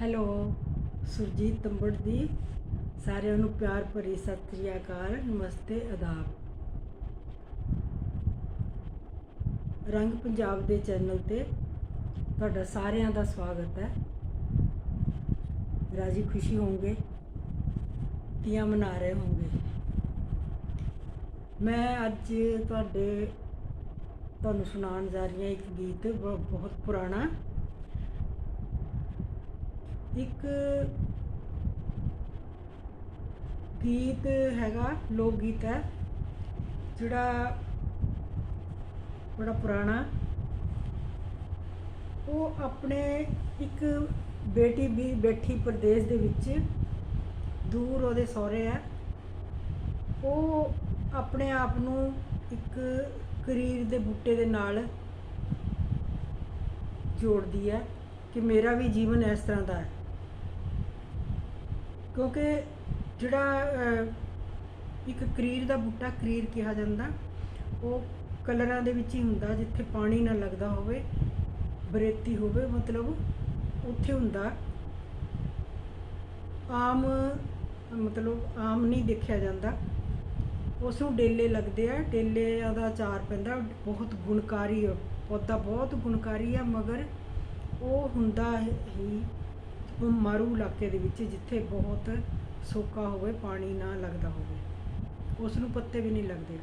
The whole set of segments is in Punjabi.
ਹੈਲੋ, ਸੁਰਜੀਤ ਤੰਬੜ ਦੀ ਸਾਰਿਆਂ ਨੂੰ ਪਿਆਰ ਭਰੀ ਸਤਿ ਸ੍ਰੀ ਅਕਾਲ, ਨਮਸਤੇ, ਆਦਾਬ। ਰੰਗ ਪੰਜਾਬ ਦੇ ਚੈਨਲ ਤੇ ਤੁਹਾਡਾ ਸਾਰਿਆਂ ਦਾ ਸਵਾਗਤ ਹੈ। ਰਾਜੀ ਖੁਸ਼ੀ ਹੋਵੋਗੇ ਤੀਆਂ ਮਨਾ ਰਹੇ ਹੋਵੋਗੇ ਮੈਂ ਅੱਜ ਤੁਹਾਡੇ, ਤੁਹਾਨੂੰ ਸੁਣਾਉਣ ਜਾ ਰਹੀ ਹਾਂ ਇੱਕ ਗੀਤ ਬ- ਬਹੁਤ ਪੁਰਾਣਾ। ਇੱਕ ਗੀਤ ਹੈਗਾ ਲੋਕ ਗੀਤ ਹੈ, ਜਿਹੜਾ ਬੜਾ ਪੁਰਾਣਾ। ਉਹ ਆਪਣੇ ਇੱਕ ਬੇਟੀ ਵੀ ਬੈਠੀ ਪ੍ਰਦੇਸ਼ ਦੇ ਵਿੱਚ, ਦੂਰ ਉਹਦੇ ਸਹੁਰੇ ਹੈ। ਉਹ ਆਪਣੇ ਆਪ ਨੂੰ ਇੱਕ ਕਰੀਰ ਦੇ ਬੂਟੇ ਦੇ ਨਾਲ ਜੋੜਦੀ ਹੈ ਕਿ ਮੇਰਾ ਵੀ ਜੀਵਨ ਇਸ ਤਰ੍ਹਾਂ ਦਾ ਹੈ। ਕਿਉਂਕਿ ਜਿਹੜਾ ਅਹ, ਇੱਕ ਕਰੀਰ ਦਾ ਬੂਟਾ ਕਰੀਰ ਕਿਹਾ ਜਾਂਦਾ ਉਹ ਕਲਰਾਂ ਦੇ ਵਿੱਚ ਹੀ ਹੁੰਦਾ ਜਿੱਥੇ ਪਾਣੀ ਨਾ ਲੱਗਦਾ ਹੋਵੇ ਬਰੇਤੀ ਹੋਵੇ ਮਤਲਬ ਉੱਥੇ ਹੁੰਦਾ। ਆਮ ਮਤਲਬ ਆਮ ਨਹੀਂ ਦੇਖਿਆ ਜਾਂਦਾ। ਉਸ ਨੂੰ ਡੇਲੇ ਲੱਗਦੇ ਆ ਡੇਲਿਆਂ ਦਾ ਅਚਾਰ ਪੈਂਦਾ ਬਹੁਤ ਗੁਣਕਾਰੀ ਆ, ਪੌਦਾ ਬਹੁਤ ਗੁਣਕਾਰੀ ਆ ਮਗਰ ਉਹ ਹੁੰਦਾ ਹੀ ਉਹ ਮਾਰੂ ਇਲਾਕੇ ਦੇ ਵਿੱਚ ਜਿੱਥੇ ਬਹੁਤ ਸੋਕਾ ਹੋਵੇ, ਪਾਣੀ ਨਾ ਲੱਗਦਾ ਹੋਵੇ। ਉਸ ਨੂੰ ਪੱਤੇ ਵੀ ਨਹੀਂ ਲੱਗਦੇ।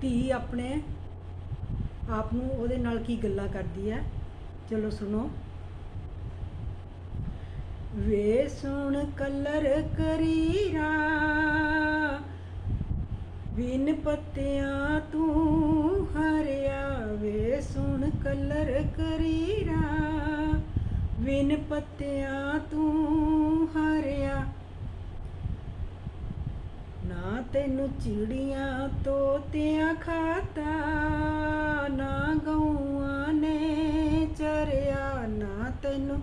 ਧੀ ਆਪਣੇ ਆਪ ਨੂੰ ਉਹਦੇ ਨਾਲ ਕੀ ਗੱਲਾਂ ਕਰਦੀ ਹੈ? ਚਲੋ ਸੁਣੋ। ਵੇ ਸੁਣ ਕਲਰ ਕਰੀਰਾ, ਬਿਨ ਪੱਤਿਆਂ ਤੂੰ ਹਰਿਆ। ਵੇ ਸੁਣ ਕਲਰ ਕਰੀ ਬਿਨ ਪੱਤਿਆਂ ਤੂੰ ਹਰਿਆ। ਨਾ ਤੈਨੂੰ ਚਿੜੀਆਂ ਤੋਤਿਆਂ ਖਾਤਾ, ਨਾ ਗਊਆਂ ਨੇ ਚਰਿਆ। ਨਾ ਤੈਨੂੰ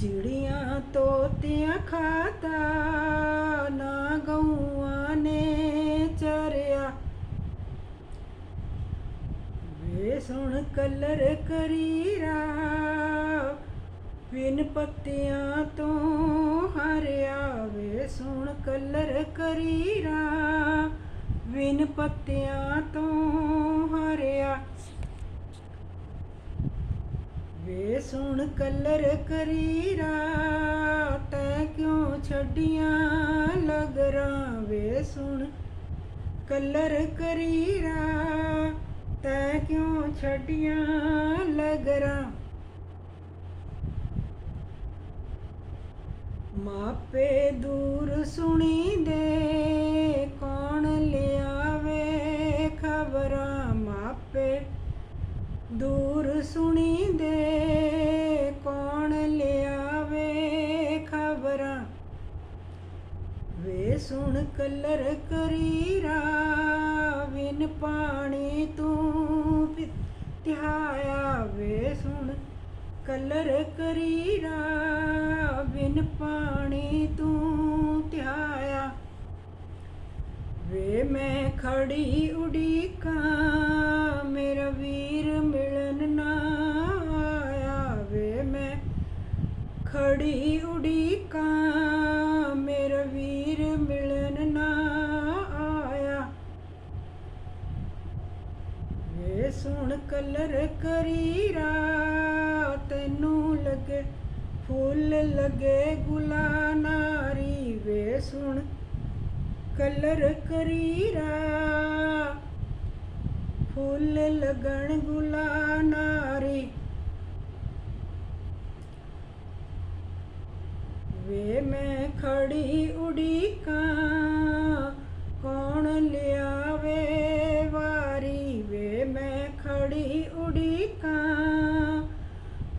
ਚਿੜੀਆਂ ਤੋਤਿਆਂ ਖਾਤਾ, ਨਾ ਗਊਆਂ ਨੇ ਚਰਿਆ। ਵੇ ਸੁਣ ਕਲਰ ਕਰੀਰਾ ਬਿਨ ਪੱਤਿਆਂ ਤੋਂ ਹਰਿਆ ਵੇ ਸੁਣ ਕਲਰ ਕਰੀਰਾ ਬਿਨ ਪੱਤਿਆਂ ਤੋਂ ਹਰਿਆ ਵੇ ਸੁਣ ਕਲਰ ਕਰੀਰਾ ਤੈ ਕਿਉਂ ਛੱਡੀਆਂ ਲਗਰਾਂ? ਵੇ ਸੁਣ ਕਲਰ ਕਰੀਰਾ ਤੈ ਕਿਉਂ ਛੱਡੀਆਂ ਲਗਰਾ? ਮਾਪੇ ਦੂਰ ਸੁਣੀ ਦੇ, ਕੌਣ ਲਿਆਵੇ ਖਬਰਾਂ? ਮਾਪੇ ਦੂਰ ਸੁਣੀ ਦੇ, ਕੌਣ ਲਿਆਵੇ ਖਬਰਾਂ? ਵੇ ਸੁਣ ਕਲਰ ਕਰੀਰਾ ਵਿਨ ਪਾਣੀ ਤੂੰ ਪਿ- ਵੇ ਸੁਣ ਕਲਰ ਕਰੀਰਾ ਬਿਨ ਪਾਣੀ ਤੂੰ ਧਿਆਇਆ। ਵੇ ਮੈਂ ਖੜੀ ਉਡੀਕਾਂ ਮੇਰਾ ਵੀਰ ਮਿਲਣ ਨਾ ਆਇਆ। ਵੇ ਮੈਂ ਖੜੀ ਉਡੀਕਾਂ ਮੇਰਾ ਵੀਰ ਮਿਲਣ ਨਾ ਆਇਆ। ਵੇ ਸੁਣ ਕਲਰ ਕਰੀਰਾ ਤੈਨੂੰ ਫੁੱਲ ਲੱਗੇ ਗੁਲਾਨਾਰੀ ਵੇ ਸੁਣ, ਕਲਰ ਕਰੀਰਾ। ਫੁੱਲ ਲਗਣ ਗੁਲਾਨਾਰੀ ਵੇ ਮੈਂ ਖੜੀ ਉਡੀਕਾਂ ਕੌਣ ਲਿਆਵੇ ਵਾਰੀ? ਵੇ ਮੈਂ ਖੜੀ ਉਡੀਕਾਂ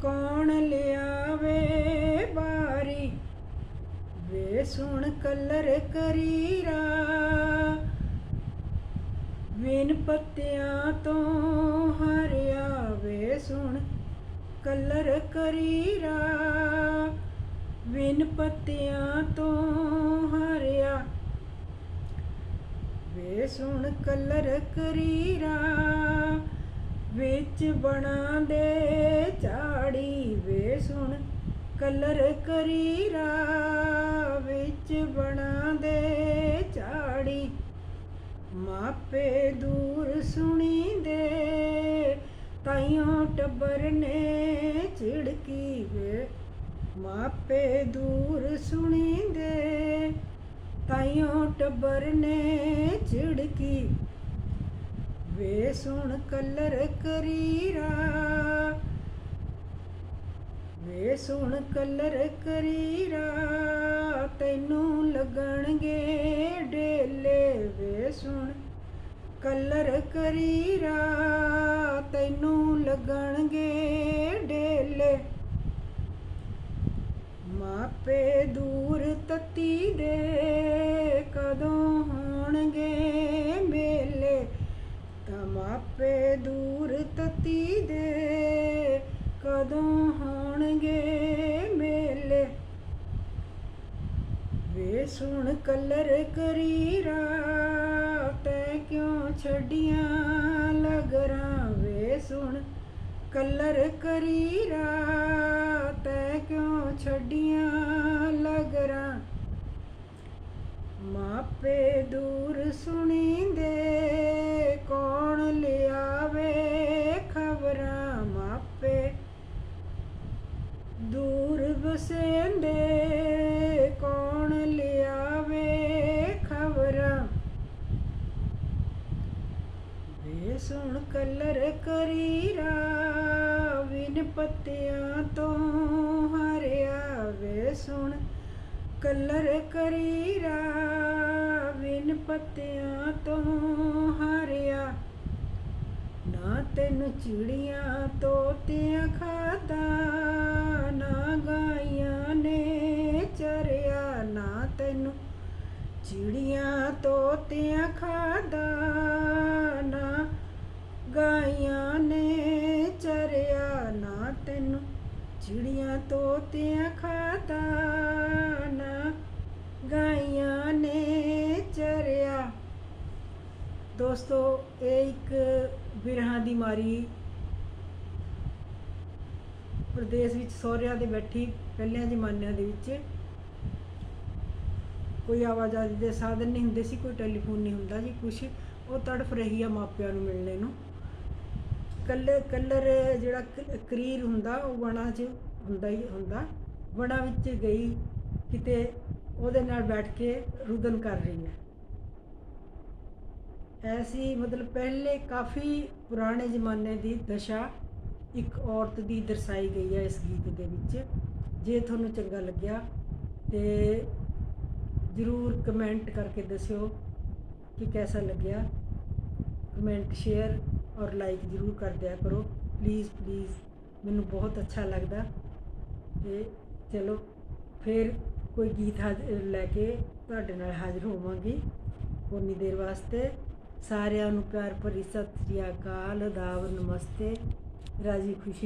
ਕੌਣ ਲਿਆਵੇ ਵਾਰੀ ਵੇ ਸੁਣ ਕਲਰ ਕਰੀਰਾ। ਵਿਨ ਪੱਤਿਆਂ ਤੋਂ ਹਰਿਆ ਵੇ ਸੁਣ ਕਲਰ ਕਰੀਰਾ। ਵਿਨ ਪੱਤਿਆਂ ਤੋਂ ਹਰਿਆ ਵੇ ਸੁਣ ਕਲਰ ਕਰੀਰਾ। ਵਿੱਚ ਬਣਾ ਦੇ ਝਾੜੀ ਵੇ ਸੁਣ ਕਲਰ ਕਰੀਰਾ। ਵਿੱਚ ਬਣਾ ਦੇ ਝਾੜੀ, ਮਾਪੇ ਦੂਰ ਸੁਣੀ ਦੇ, ਤਾਈਓ ਟੱਬਰ ਨੇ ਝਿੜਕੀ ਵੇ। ਮਾਪੇ ਦੂਰ ਸੁਣੀ ਦੇ, ਤਾਈਓ ਟੱਬਰ ਨੇ ਝਿੜਕੀ ਵੇ। ਸੁਣ ਕਲਰ ਕਰੀਰਾ, ਵੇ ਸੁਣ ਕਲਰ ਕਰੀਰਾ ਲੱਗਣਗੇ ਡੇਲੇ ਵੇ ਸੁਣ ਕਲਰ ਕਰੀਰਾ ਤੈਨੂੰ ਲੱਗਣਗੇ ਡੇਲੇ। ਮਾਪੇ ਦੂਰ ਤਤੀ ਦੇ ਕਦੋਂ ਹੋਣਗੇ ਮੇਲੇ? ਤਾਂ ਮਾਪੇ ਦੂਰ ਤਤੀ ਦੇ ਕਦੋਂ ਹੋਣਗੇ ਮੇਲੇ ਵੇ ਸੁਣ ਕਲਰ ਕਰੀਰਾ, ਤੈ ਕਿਉਂ ਛੱਡੀਆਂ ਲਗਰਾਂ ਵੇ ਸੁਣ? ਕਲਰ ਕਰੀਰਾ, ਤੈ ਕਿਉਂ ਛੱਡੀਆਂ ਲਗਰਾਂ? ਮਾਪੇ ਦੂਰ ਸੁਣੀ ਵੇ ਸੁਣ ਕਲਰ ਕਰੀਰਾ, ਵਿਨ ਪੱਤਿਆਂ ਤੋਂ ਹਰਿਆ। ਵੇ ਸੁਣ ਕਲਰ ਕਰੀਰਾ, ਵਿਨ ਪੱਤਿਆਂ ਤੋਂ ਹਰਿਆ। ਨਾ ਤੈਨੂੰ ਚਿੜੀਆਂ ਤੋਤਿਆਂ ਖਾਦਾ ਨਾ ਗਾਈਆਂ ਨੇ ਚਰਿਆ। ਨਾ ਤੈਨੂੰ ਚਿੜੀਆਂ ਤੋਤਿਆਂ ਖਾਦਾ ਬਿਰਹਾਂ ਦੀ ਮਾਰੀ। ਪ੍ਰਦੇਸ਼ ਵਿੱਚ ਸਹੁਰਿਆਂ ਦੇ ਬੈਠੀ ਪਹਿਲਿਆਂ ਜ਼ਮਾਨਿਆਂ ਦੇ ਵਿੱਚ। ਕੋਈ ਆਵਾਜ਼ਾਈ ਦੇ ਸਾਧਨ ਨਹੀਂ ਹੁੰਦੇ ਸੀ, ਕੋਈ ਟੈਲੀਫੋਨ ਨਹੀਂ ਹੁੰਦਾ ਜੀ ਕੁਛ ਉਹ ਤੜਫ ਰਹੀ ਆ ਮਾਪਿਆਂ ਨੂੰ ਮਿਲਣੇ ਨੂੰ। ਕੱਲਰ ਕੱਲਰ ਜਿਹੜਾ ਕਰੀਰ ਹੁੰਦਾ, ਉਹ ਵਣਾ 'ਚ ਹੁੰਦਾ ਹੀ ਹੁੰਦਾ। ਵਣਾ ਵਿੱਚ ਗਈ, ਕਿਤੇ ਉਹਦੇ ਨਾਲ ਬੈਠ ਕੇ ਰੁਦਨ ਕਰ ਰਹੀ ਹੈ ਐਸੀ ਮਤਲਬ ਪਹਿਲੇ ਕਾਫੀ ਪੁਰਾਣੇ ਜ਼ਮਾਨੇ ਦੀ ਦਸ਼ਾ ਇੱਕ ਔਰਤ ਦੀ ਦਰਸਾਈ ਗਈ ਹੈ ਇਸ ਗੀਤ ਦੇ ਵਿੱਚ। ਜੇ ਤੁਹਾਨੂੰ ਚੰਗਾ ਲੱਗਿਆ ਤੇ ਜਰੂਰ ਕਮੈਂਟ ਕਰਕੇ ਦੱਸਿਓ ਕਿ ਕਿਹਦਾ ਲੱਗਿਆ। ਕਮੈਂਟ ਸ਼ੇਅਰ ਔਰ ਲਾਈਕ ਜਰੂਰ ਕਰ ਦਿਆ ਕਰੋ। ਪਲੀਜ਼ ਪਲੀਜ਼ ਮੈਨੂੰ ਬਹੁਤ ਅੱਛਾ ਲੱਗਦਾ। ਤੇ ਚਲੋ ਫਿਰ ਕੋਈ ਗੀਤ ਹਾਜ਼- ਲੈ ਕੇ ਤੁਹਾਡੇ ਨਾਲ ਹਾਜ਼ਰ ਹੋਵਾਂਗੀ। ਉਨੀ ਦੇਰ ਵਾਸਤੇ ਸਾਰਿਆਂ ਨੂੰ ਪਿਆਰ ਭਰੀ ਸਤਿ ਸ੍ਰੀ ਅਕਾਲ ਆਦਾਬ ਨਮਸਤੇ। ਰਾਜੀ ਖੁਸ਼ੀ